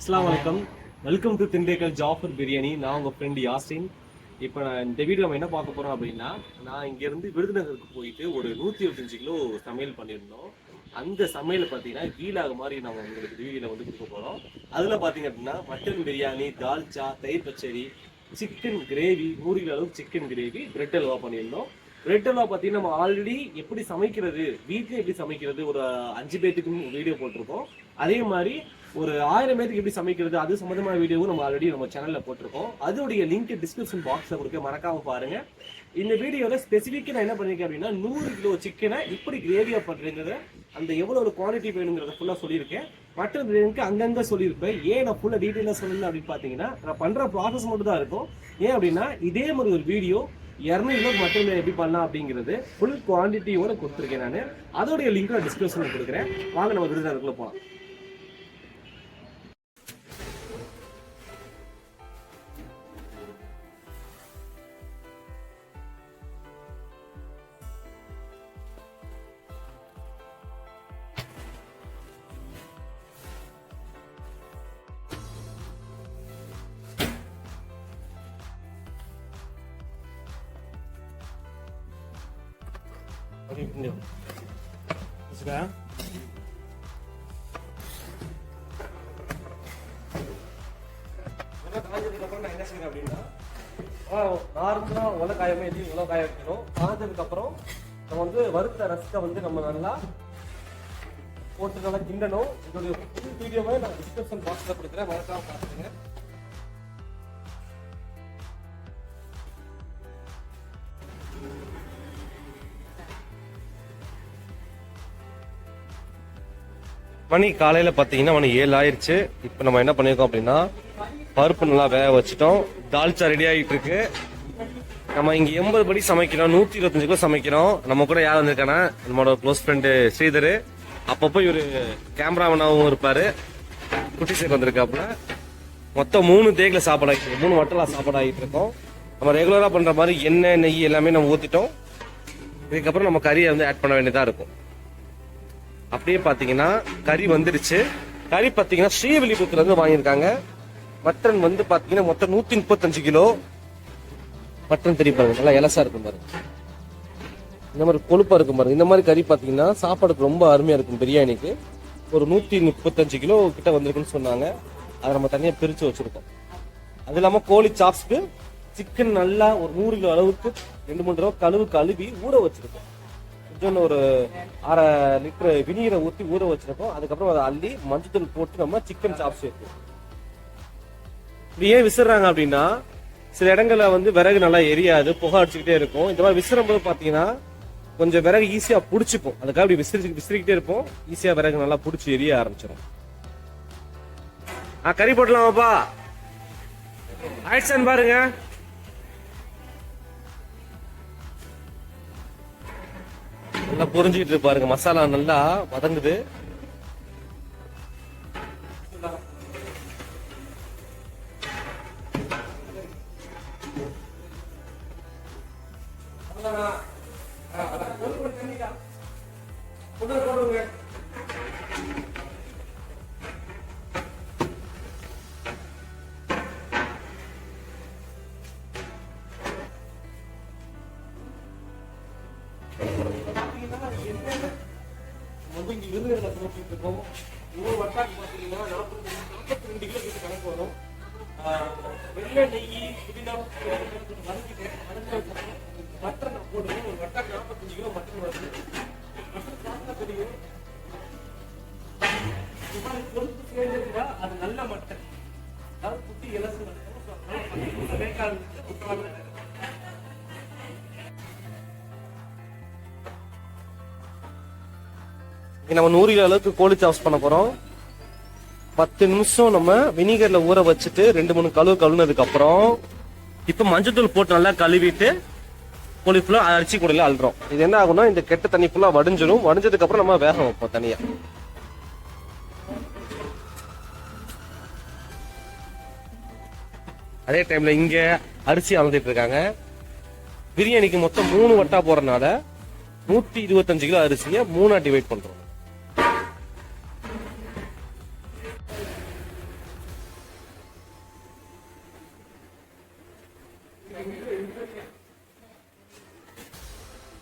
அஸ்லாம் வணக்கம் welcome to Dindigul Jaffer biryani நான் உங்கள் ஃப்ரெண்ட் யாசின் இப்போ நான் இந்த வீடியோ நம்ம என்ன பார்க்க போகிறோம் அப்படின்னா நான் இங்கேருந்து விருதுநகருக்கு போயிட்டு ஒரு நூற்றி இருபத்தஞ்சு கிலோ சமையல் பண்ணியிருந்தோம். அந்த சமையல் பார்த்தீங்கன்னா வீலாக மாதிரி நம்ம உங்களுக்கு வீடியோவில் வந்து கொடுக்க போகிறோம் அதில் பார்த்தீங்க அப்படின்னா மட்டன் பிரியாணி தால்ச்சா தயிர் பச்சடி சிக்கன் கிரேவி நூறு கிலோ அளவுக்கு சிக்கன் கிரேவி பிரெட் அல்வா பண்ணியிருந்தோம். பிரெட் அல்வா பார்த்தீங்கன்னா நம்ம ஆல்ரெடி எப்படி சமைக்கிறது வீட்டில் எப்படி சமைக்கிறது ஒரு அஞ்சு பேர்த்துக்கும் வீடியோ போட்டிருக்கோம். அதே மாதிரி ஒரு ஆயிரம் பேருக்கு எப்படி சமைக்கிறது அது சம்மந்தமான வீடியோவும் நம்ம ஆல்ரெடி நம்ம சேனலில் போட்டிருக்கோம். அதோடைய லிங்க் டிஸ்கிரிப்ஷன் பாக்ஸில் கொடுக்க மறக்காம பாருங்க. இந்த வீடியோவில் ஸ்பெசிஃபிக்காக நான் என்ன பண்ணிருக்கேன் அப்படின்னா நூறு கிலோ சிக்கனை இப்படி கிரேவியாக பண்றேங்கிறத அந்த எவ்வளோ ஒரு குவாலிட்டி வேணுங்கிறத ஃபுல்லாக சொல்லியிருக்கேன். மற்ற பிரியாணிக்கு அங்கங்கே சொல்லியிருப்பேன். ஏன் நான் ஃபுல்லாக டீட்டெயிலாக சொல்லல அப்படின்னு பார்த்தீங்கன்னா நான் பண்ணுற ப்ராசஸ் மட்டும் தான் இருக்கும். ஏன் அப்படின்னா இதே மாதிரி ஒரு வீடியோ இரநூறு கிலோ மட்டன் பிரியாணி எப்படி பண்ணலாம் அப்படிங்கிறது ஃபுல் குவான்டிட்டியோட கொடுத்துருக்கேன் நான். அதோடைய லிங்க் நான் டிஸ்கிரிப்ஷனில் கொடுக்குறேன். வாங்க நம்ம விருதுநகருக்குள்ள போகலாம் you can do. This guy. அப்புறம் நான் என்ன செய்றேன் அப்படின்னா, உலக காயமே எதையும் உலக காய வைக்கணும் காய்ஞ்சதுக்கப்புறம் நம்ம வந்து வறுத்த ரசத்தை வந்து நம்ம நல்லா போட்டு நல்லா கிண்டணும் இதோடைய வீடியோவை நான் டிஸ்கிரிப்ஷன் பாக்ஸில் கொடுக்குறேன் மறக்காமல் பார்த்துங்க மணி காலையில் பார்த்தீங்கன்னா மணி ஏழு ஆயிடுச்சு இப்போ நம்ம என்ன பண்ணியிருக்கோம் அப்படின்னா பருப்பு நல்லா வேக வச்சுட்டோம். தால்ச்சா ரெடி ஆகிட்டு இருக்கு நம்ம இங்கே எண்பது படி சமைக்கிறோம். நூற்றி இருபத்தஞ்சு கிலோ சமைக்கிறோம். நம்ம கூட யார் வந்திருக்கானா? நம்மளோட க்ளோஸ் ஃப்ரெண்டு ஸ்ரீதர். அப்பப்போ இவர் கேமராமேனாகவும் இருப்பார். குட்டி சேக் வந்திருக்காப்புல. மொத்தம் மூணு தேக்கில் சாப்பாடு ஆகிட்டு மூணு வட்டலா சாப்பாடு ஆகிட்டு இருக்கோம். நம்ம ரெகுலராக பண்ணுற மாதிரி எண்ணெய் நெய் எல்லாமே நம்ம ஊற்றிட்டோம் இதுக்கப்புறம் நம்ம கறியை வந்து ஆட் பண்ண வேண்டியதாக இருக்கும். அப்படியே பாத்தீங்கன்னா கறி வந்துருச்சு கறி பாத்தீங்கன்னா ஸ்ரீவில்லிபுத்தூர்ல இருந்து வாங்கியிருக்காங்க. மட்டன் வந்து பாத்தீங்கன்னா மொத்தம் நூத்தி முப்பத்தஞ்சு கிலோ. மட்டன் தெரிய பாருங்க நல்லா எலசா இருக்கும் பாருங்க. இந்த மாதிரி கொழுப்பா இருக்கும் பாருங்க. இந்த மாதிரி கறி பாத்தீங்கன்னா சாப்பாடுக்கு ரொம்ப அருமையா இருக்கும் பிரியாணிக்கு. ஒரு நூத்தி முப்பத்தஞ்சு கிலோ கிட்ட வந்திருக்குன்னு சொன்னாங்க. அதை நம்ம தனியா பிரிச்சு வச்சிருக்கோம். அது இல்லாம கோழி சாப்ஸ்க்கு சிக்கன் நல்லா ஒரு நூறு கிலோ அளவுக்கு ரெண்டு மூணு தடவை கழுவு கழுவி ஊற வச்சிருக்கோம். கொஞ்சோண்டு ஒரு அரை லிட்டர் வினீரை ஊற்றி ஊற வச்சிருக்கோம். அதுக்கப்புறம் அதை அள்ளி மஞ்சத்தூள் போட்டு நம்ம சிக்கன் சாப்ஸ் வைப்போம் இப்படி ஏன் விசிறாங்க அப்படின்னா சில இடங்கள்ல வந்து விறகு நல்லா எரியாது புகை அடிச்சுக்கிட்டே இருக்கும். இந்த மாதிரி விசிறும் போது பார்த்தீங்கன்னா கொஞ்சம் விறகு ஈஸியாக பிடிச்சிப்போம் அதுக்காக இப்படி விசிறி விசிறிக்கிட்டே இருப்போம். ஈஸியாக விறகு நல்லா பிடிச்சி எரிய ஆரம்பிச்சிடும் ஆ கறி போட்டலாமாப்பா? ஆயிடுச்சான்னு பாருங்க. நல்லா புரிஞ்சுக்கிட்டு பாருங்க. மசாலா நல்லா வதங்குது. மட்டன் போடுவோம் ஒரு நாற்பத்தஞ்சு கிலோ மட்டன் வருது மட்டன் சாப்பிட்டா தெரியும் கொழுப்பு சேர்ந்துருந்தா அது நல்ல மட்டன் அதாவது குட்டி இலசு மட்டன் வேக்காடு நம்ம நூறு கிலோ அளவுக்கு கோழி சாப்ஸ் பண்ண போறோம். பத்து நிமிஷம் நம்ம வினிகர்ல ஊற வச்சுட்டு ரெண்டு மூணு கழுவு கழுவுனதுக்கு அப்புறம் இப்ப மஞ்சத்தூள் போட்டு நல்லா கழுவிட்டு கோழி ஃபுல்லாக அரிசி கூடையில அழுறோம் இது என்ன ஆகும்னா இந்த கெட்ட தண்ணி ஃபுல்லாக வடிஞ்சிடும் வடிஞ்சதுக்கு அப்புறம் நம்ம வேக வைப்போம் தனியா. அதே டைம்ல இங்க அரிசி அளந்துட்டு இருக்காங்க. பிரியாணிக்கு மொத்தம் மூணு வட்டா போறதுனால நூத்தி இருபத்தஞ்சு கிலோ அரிசியை மூணா டிவைட் பண்றோம்.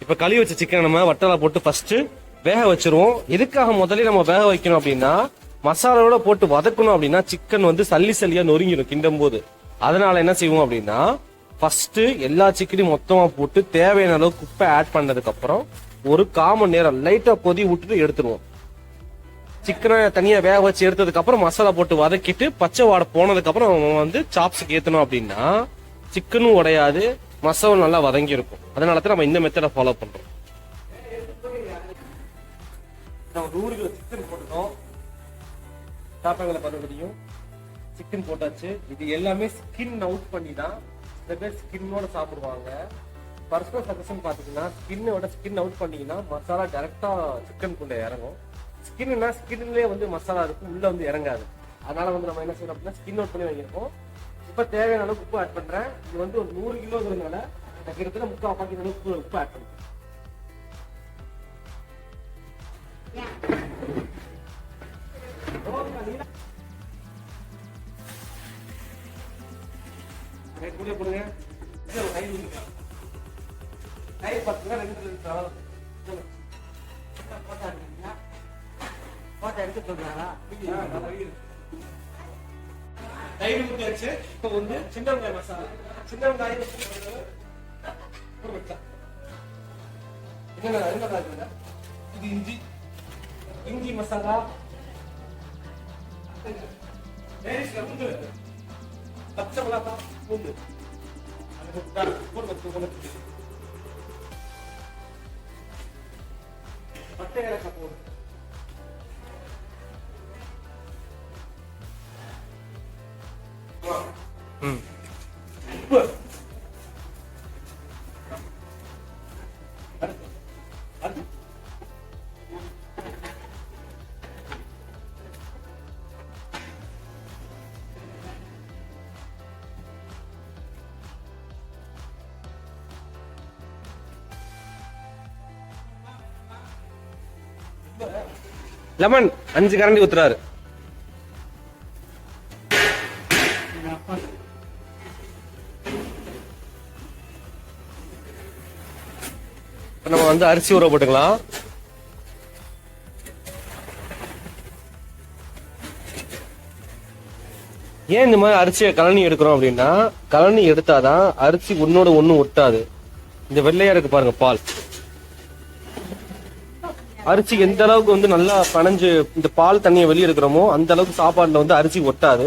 இப்ப கழுவி வச்ச சிக்கன் நம்ம வட்டலா போட்டு ஃபர்ஸ்ட் வேக வச்சிருவோம். எதுக்காக முதல்ல நம்ம வேக வைக்கணும் அப்படின்னா மசாலாவோட போட்டு வதக்கணும் அப்படின்னா சிக்கன் வந்து சல்லி சல்லியா நொறுங்கிடும் கிண்டும் போது அதனால என்ன செய்வோம் அப்படின்னா ஃபர்ஸ்ட் எல்லா சிக்கனையும் மொத்தமா போட்டு தேவையான அளவு குப்பை ஆட் பண்ணதுக்கு அப்புறம் ஒரு காமன் நேரம் லைட்டா கொதி விட்டுட்டு எடுத்துருவோம். சிக்கனை தனியா வேக வச்சு எடுத்ததுக்கு அப்புறம் மசாலா போட்டு வதக்கிட்டு பச்சை வாடை போனதுக்கு அப்புறம் நம்ம வந்து சாப்ஸுக்கு ஏத்தணும் அப்படின்னா சிக்கனும் உடையாது. மசாலும் நல்லா வதங்கி இருக்கும் அதனால தான் நம்ம இந்த மெத்தடை ஃபாலோ பண்றோம். நூறு கிலோ சிக்கன் போட்டுட்டோம். சாப்பாடுகளை பார்த்து சிக்கன் போட்டாச்சு. இது எல்லாமே ஸ்கின் அவுட் பண்ணி தான் சில பேர் ஸ்கின்னோட சாப்பிடுவாங்க. பர்சனல் சஜஷன் பார்த்தீங்கன்னா ஸ்கின்னோட ஸ்கின் அவுட் பண்ணீங்கன்னா மசாலா டைரக்டா சிக்கனுக்குள்ள இறங்கும். ஸ்கின்னா ஸ்கின்லேயே வந்து மசாலா இருக்கும் உள்ள வந்து இறங்காது. அதனால வந்து நம்ம என்ன செய்யணும் அப்படின்னா ஸ்கின் அவுட் பண்ணி வைக்கிறோம். இப்ப தேவையான அளவுக்கு உப்பு ஆட் பண்றேன்? இது வந்து ஒரு நூறு கிலோங்கிறதுனால எனக்கு இருக்கிற முக்கால் பாக்கெட் அளவுக்கு உப்பு ஆட் பண்ணுறேன் போட்டா எடுத்து சொல்றாரா பண்றேன் அப்படியே கூடயே போடுங்க இது ஒரு கை ஊத்துங்க. கை பத்துங்க ரெண்டு ரெண்டு தவறு. சொல்லுங்க. போட்டோ எடுக்க சொல்றாரா தயிர் ஊத்தியாச்சு. இப்போ வந்து சின்ன வெங்காய மசாலா சின்ன வெங்காயம் ஒரு நிமிஷம். என்னென்ன என்னென்ன இருக்குங்க? இது இஞ்சி இஞ்சி மசாலா லேடிஸ் பூண்டு பச்சை மிளகாய் பூண்டு அது போட்டுட்டா போட்டு வச்சு போட்டு வச்சு. பட்டை ஏலக்காய் போடு உப்பு அடுத்து அடுத்து லெமன் அஞ்சு கரண்டி ஊத்துறாரு. நம்ம வந்து அரிசி ஊற போட்டுக்கலாம். ஏன் இந்த மாதிரி அரிசியை கழனி எடுக்கிறோம் அப்படின்னா கழனி எடுத்தாதான் அரிசி ஒன்னோட ஒண்ணு ஒட்டாது. இந்த வெள்ளையா இருக்கு பாருங்க பால். அரிசி எந்த அளவுக்கு வந்து நல்லா பனைஞ்சு இந்த பால் தண்ணியை வெளியே இருக்கிறோமோ அந்த அளவுக்கு சாப்பாடுல வந்து அரிசி ஒட்டாது.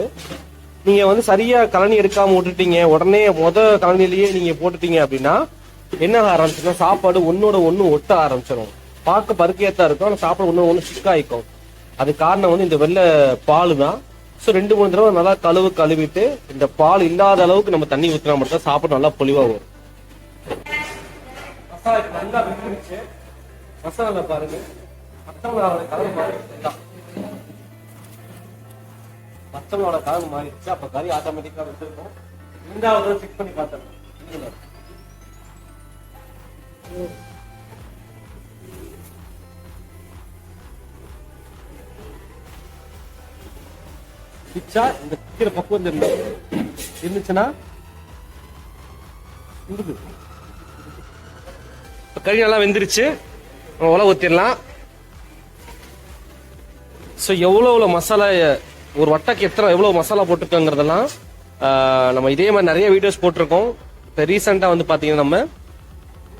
நீங்க வந்து சரியா கழனி எடுக்காம விட்டுட்டீங்க உடனே முத கழனிலேயே நீங்க போட்டுட்டீங்க அப்படின்னா என்ன ஆரம்பிச்சுன்னா சாப்பாடு ஒன்னோட ஒன்று ஒட்ட ஆரம்பிச்சிடும் பார்க்க பருக்கையத்தான் இருக்கும் ஆனா சாப்பாடு ஒன்று ஒன்று சிக்காயிக்கும் அது காரணம் வந்து இந்த வெள்ளை பால் தான் ஸோ ரெண்டு மூணு தடவை நல்லா கழுவு கழுவிட்டு இந்த பால் இல்லாத அளவுக்கு நம்ம தண்ணி ஊற்றினா மட்டும் தான் சாப்பாடு நல்லா பொலிவாக வரும் நல்லா வெந்துருச்சு. மசாலா பாருங்க. கலர் கலர் மாறிடுச்சு. அப்ப கறி ஆட்டோமேட்டிக்கா வச்சிருக்கோம் ரெண்டாவது பண்ணி பார்த்தேன். பிச்சா இந்த கீரை பக்குவம் தெரியல இருந்துச்சுன்னா இருக்குது கறி நல்லா வெந்துருச்சு. நம்ம உலை ஊத்திடலாம். ஸோ எவ்வளோ எவ்வளோ மசாலா ஒரு வட்டாக்கு எத்தனை எவ்வளோ மசாலா போட்டிருக்கோங்கிறதெல்லாம் நம்ம இதே மாதிரி நிறைய வீடியோஸ் போட்டிருக்கோம். இப்போ ரீசெண்டாக வந்து பார்த்தீங்கன்னா நம்ம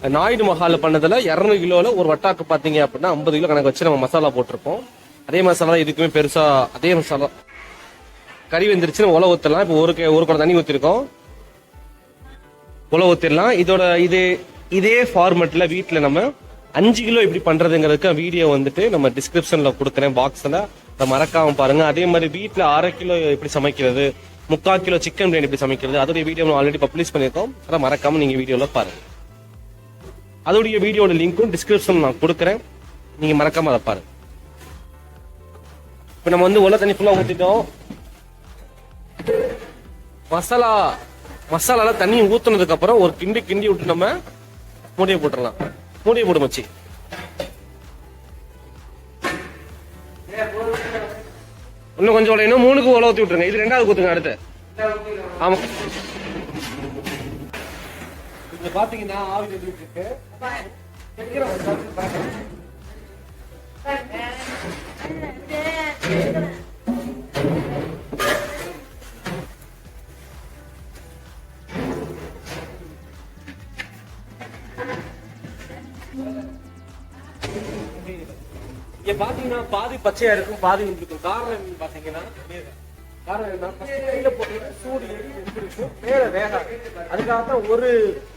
நாயுடு மஹாலில் பண்ணதில் இரநூறு கிலோவில் ஒரு வட்டாக்கு பார்த்தீங்க அப்படின்னா ஐம்பது கிலோ கணக்கு வச்சு நம்ம மசாலா போட்டிருப்போம் அதே மசாலா தான் இதுக்குமே பெருசாக அதே மசாலா. கறி வெந்துருச்சு நம்ம உலை ஊற்றலாம் இப்போ ஒரு ஒரு குடம் தண்ணி ஊற்றிருக்கோம் உலை ஊற்றிடலாம் இதோட இது இதே ஃபார்மெட்டில் வீட்டில் நம்ம அஞ்சு கிலோ எப்படி பண்ணுறதுங்கிறதுக்கு வீடியோ வந்துட்டு நம்ம டிஸ்கிரிப்ஷனில் கொடுக்குறேன் பாக்ஸில் அதை மறக்காமல் பாருங்கள் அதே மாதிரி வீட்டில் அரை கிலோ எப்படி சமைக்கிறது முக்கால் கிலோ சிக்கன் பிரியாணி எப்படி சமைக்கிறது அதோடைய வீடியோ ஆல்ரெடி பப்ளிஷ் பண்ணியிருக்கோம். அதை மறக்காமல் நீங்கள் வீடியோவில் பாருங்கள் அதோடைய வீடியோட லிங்க்கும் டிஸ்கிரிப்ஷன் நான் கொடுக்குறேன். நீங்க மறக்காம அதை பாருங்க. இப்போ நம்ம வந்து உள்ள தண்ணி ஃபுல்லா ஊத்திட்டோம். மசாலா மசாலால தண்ணி ஊத்துனதுக்கு அப்புறம் ஒரு கிண்டி கிண்டி விட்டு நம்ம மூடியை போட்டுடலாம். மூடியை போடு மச்சி. இன்னும் கொஞ்சம் உடையணும். மூணுக்கு உள்ள ஊத்தி விட்டுருங்க. இது ரெண்டாவது ஊத்துங்க அடுத்து. ஆமா. இங்க பாத்தீங்கன்னா ஆவி வந்துட்டு இருக்கு இங்க பாத்தீங்கன்னா பாதி பச்சையா இருக்கும் பாதி இருக்கும் காரணம் என்னன்னு பாத்தீங்கன்னா காரணம் என்ன கையில போட்டு சூடு ஏறி வெந்திருக்கும் மேல வேகாது. அதுக்காகத்தான் ஒரு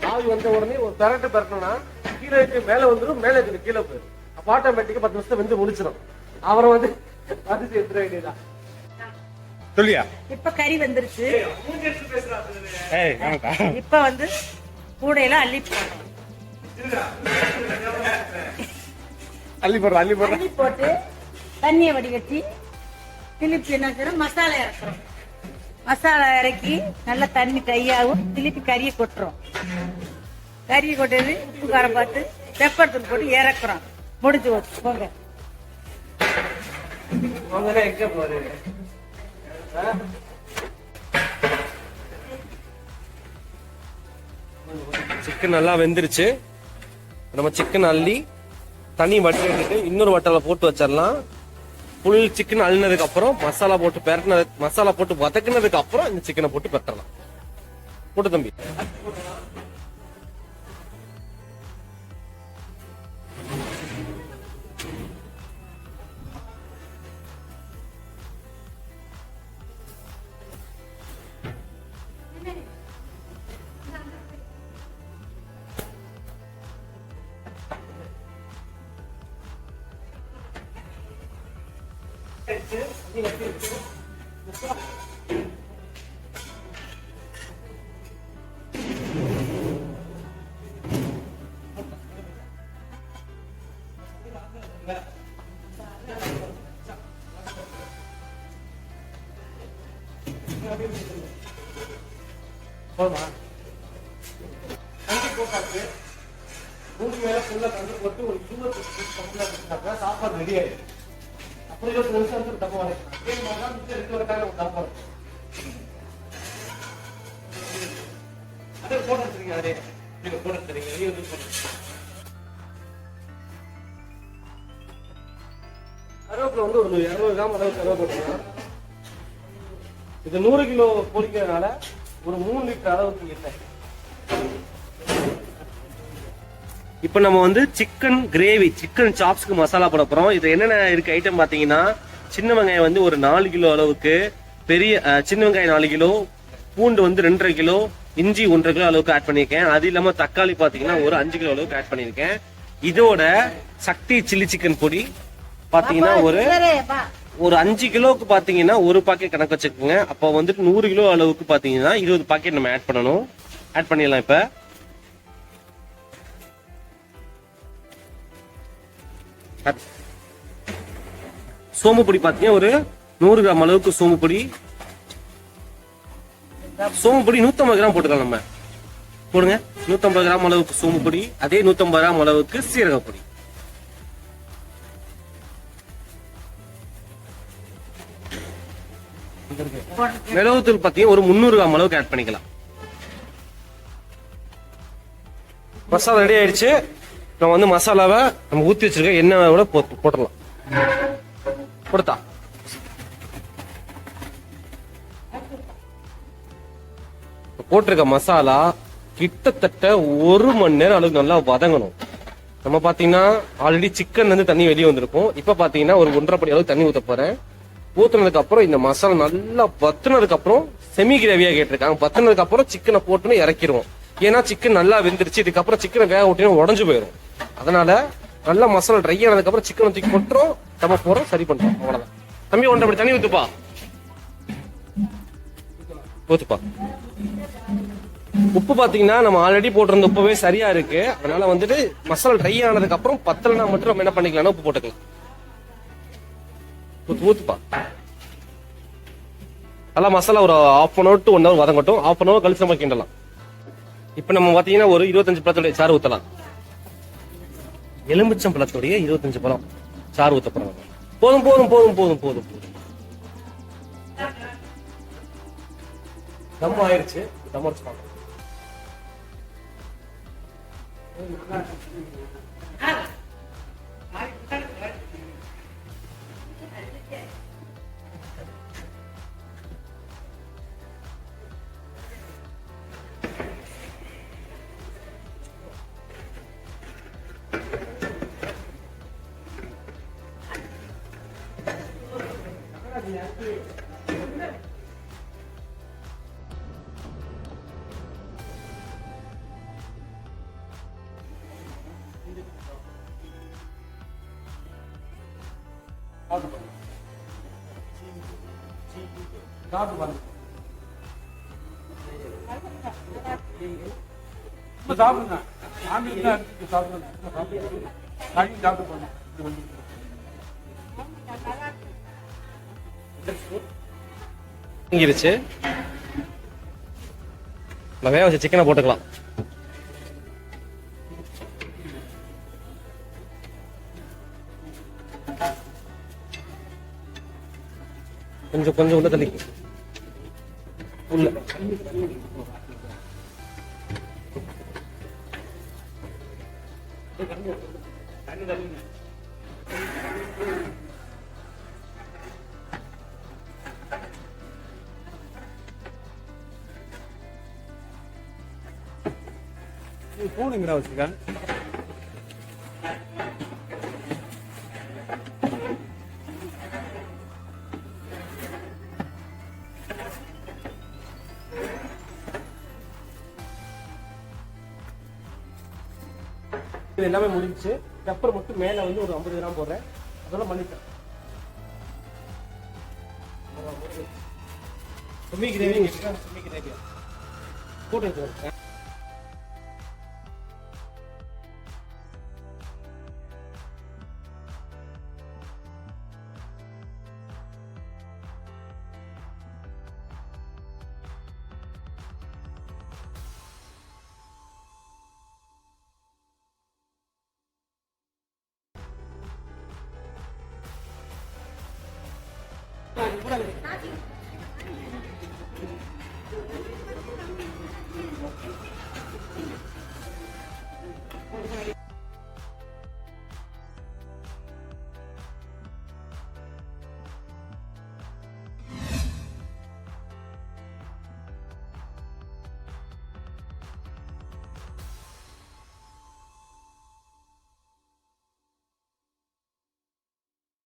ஆவி வந்த உடனே ஒரு பெரட்டு பெரட்டணும்னா கீழே இருக்கு மேல வந்துடும் மேல இருக்கு கீழே போயிடும் அப்ப ஆட்டோமேட்டிக்கா பத்து நிமிஷம் வெந்து முடிச்சிடும் அவரை வந்து அது எடுத்துட வேண்டியதான் சொல்லியா? இப்ப கறி வந்துருச்சு. இப்ப வந்து கூடையில அள்ளி போடணும். அள்ளி போடுறோம் அள்ளி போடுறோம் அள்ளி போட்டு தண்ணியை வடிகட்டி திருப்பி என்ன செய்யறோம்? மசாலா இறக்குறோம். மசாலா இறக்கி நல்லா தண்ணி கையாகும் திருப்பி கறியை கொட்டுறோம். கறியை கொட்டது உப்பு காரம் பார்த்து பெப்பர் தூள் போட்டு இறக்குறோம். முடிஞ்சு வச்சு போங்க. சிக்கன் நல்லா வெந்துருச்சு. நம்ம சிக்கன் அள்ளி தனி வட்டி எடுத்துட்டு இன்னொரு வட்டல போட்டு வச்சிடலாம். ஃபுல் சிக்கன் அழுனதுக்கு அப்புறம் மசாலா போட்டு பெரட்டினது மசாலா போட்டு வதக்குனதுக்கு அப்புறம் இந்த சிக்கனை போட்டு பெரட்டலாம். போட்டு தம்பி. போதுமா கஞ்சி போட்டாச்சு மூணு மேல ஃபுல்லா போட்டு ஒரு இருபத்தி சாப்பாடு ரெடி ஆயிடும். இருபத்தி நிமிஷம் வந்து டப்பா வரைக்கும் அதே. மாதிரி தான் மிச்சம் ரெண்டு வந்து கருவேப்பிலை வந்து ஒரு இரநூறு கிராம் அளவு கருவேப்பிலை இது நூறு கிலோ பொறிக்கிறதுனால ஒரு மூணு லிட்டர் அளவுக்கு இல்லை. இப்போ நம்ம வந்து சிக்கன் கிரேவி சிக்கன் சாப்ஸ்க்கு மசாலா போட போறோம். இது என்னென்ன இருக்கு ஐட்டம் பாத்தீங்கன்னா சின்ன வெங்காயம் வந்து ஒரு நாலு கிலோ அளவுக்கு பெரிய சின்ன வெங்காயம் நாலு கிலோ பூண்டு வந்து ரெண்டரை கிலோ இஞ்சி ஒன்றரை கிலோ அளவுக்கு ஆட் பண்ணியிருக்கேன். அது இல்லாம தக்காளி பாத்தீங்கன்னா ஒரு அஞ்சு கிலோ அளவுக்கு ஆட் பண்ணியிருக்கேன். இதோட சக்தி சில்லி சிக்கன் பொடி பாத்தீங்கன்னா ஒரு ஒரு அஞ்சு கிலோவுக்கு பாத்தீங்கன்னா ஒரு பாக்கெட் கணக்கு வச்சுக்கோங்க. அப்போ வந்துட்டு நூறு கிலோ அளவுக்கு பாத்தீங்கன்னா இருபது பாக்கெட் நம்ம ஆட் பண்ணணும். ஆட் பண்ணிடலாம் இப்ப. சோம்பு பொடி பாத்தீங்கன்னா ஒரு நூறு கிராம் அளவுக்கு சோம்பு பொடி சோம்பு பொடி நூத்தம்பது கிராம் போட்டுக்கலாம் நம்ம. போடுங்க. நூத்தம்பது கிராம் அளவுக்கு சோம்பு பொடி அதே நூத்தம்பது கிராம் அளவுக்கு சீரக பொடி மிளகுத்தூள் பாத்தீங்கன்னா ஒரு முந்நூறு கிராம் அளவுக்கு ஆட் பண்ணிக்கலாம். மசாலா ரெடி ஆயிடுச்சு. நம்ம வந்து மசாலாவை நம்ம ஊத்தி வச்சிருக்க எண்ணெயோட போட்டு போட்டுடலாம். கொடுத்தா போட்டிருக்க மசாலா கிட்டத்தட்ட ஒரு மணி நேரம் அளவுக்கு நல்லா வதங்கணும். நம்ம பாத்தீங்கன்னா ஆல்ரெடி சிக்கன் வந்து தண்ணி வெளியே வந்திருக்கும். இப்ப பாத்தீங்கன்னா ஒரு ஒன்றரை படி அளவுக்கு தண்ணி ஊத்த போறேன். ஊத்துனதுக்கு அப்புறம் இந்த மசாலா நல்லா வத்துனதுக்கு அப்புறம் செமி கிரேவியா கேட்டிருக்காங்க. வத்துனதுக்கு அப்புறம் சிக்கனை போட்டுன்னு இறக்கிடுவோம். ஏன்னா சிக்கன் நல்லா வெந்துருச்சு. இதுக்கப்புறம் சிக்கனை வேக விட்டீங்கன்னா உடஞ்சு போயிடும் அதனால நல்லா மசாலா ட்ரை ஆனதுக்கு அப்புறம் சிக்கனை தூக்கி கொட்டுறோம் நம்ம போறோம் சரி பண்றோம். அவ்வளவுதான். தம்பி ஒன்றை அப்படி தண்ணி ஊத்துப்பா. ஊத்துப்பா. உப்பு பாத்தீங்கன்னா நம்ம ஆல்ரெடி போட்டிருந்த உப்புவே சரியா இருக்கு. அதனால வந்துட்டு மசாலா ட்ரை ஆனதுக்கு அப்புறம் பத்தலைனா மட்டும் நம்ம என்ன பண்ணிக்கலாம்னா உப்பு போட்டுக்கலாம். ஊத்து ஊத்துப்பா. நல்லா மசாலா ஒரு half an hour to one hour வதங்கட்டும். ஆஃப் அன் ஹவர் கழிச்சு நம்ம கிண்டலாம். இப்ப நம்ம பாத்தீங்கன்னா ஒரு இருபத்தஞ்சு பழத்துடைய சாறு ஊத்தலாம். எலுமிச்சம் பழத்துடைய இருபத்தஞ்சு பழம். சாறு ஊத்த போறோம் போதும் போதும் போதும் போதும் போதும் போதும். தம் ஆயிருச்சு தம் அடிச்சு பார்க்கலாம் சாப்பிட்டு பாருங்க சும்மா சாப்பிடுங்க. ஆம்புலன்ஸ் தான் சாப்பிடுங்க. சும்மா சாப்பிடுங்க. சாப்பிட்டு போங்க இங்கிருச்சு நம்ம வேக வச்ச சிக்கனை போட்டுக்கலாம். கொஞ்சம் கொஞ்சம் உள்ள தள்ளி. உள்ள. நீ போன் எங்கடா இது எல்லாமே முடிஞ்சுச்சு. பெப்பர் மட்டும் மேல வந்து ஒரு ஐம்பது கிராம் போடுறேன். அதெல்லாம் பண்ணிட்டேன். செம்மி கிரேவி செம்மி கிரேவி. போட்டு 不带这个不带这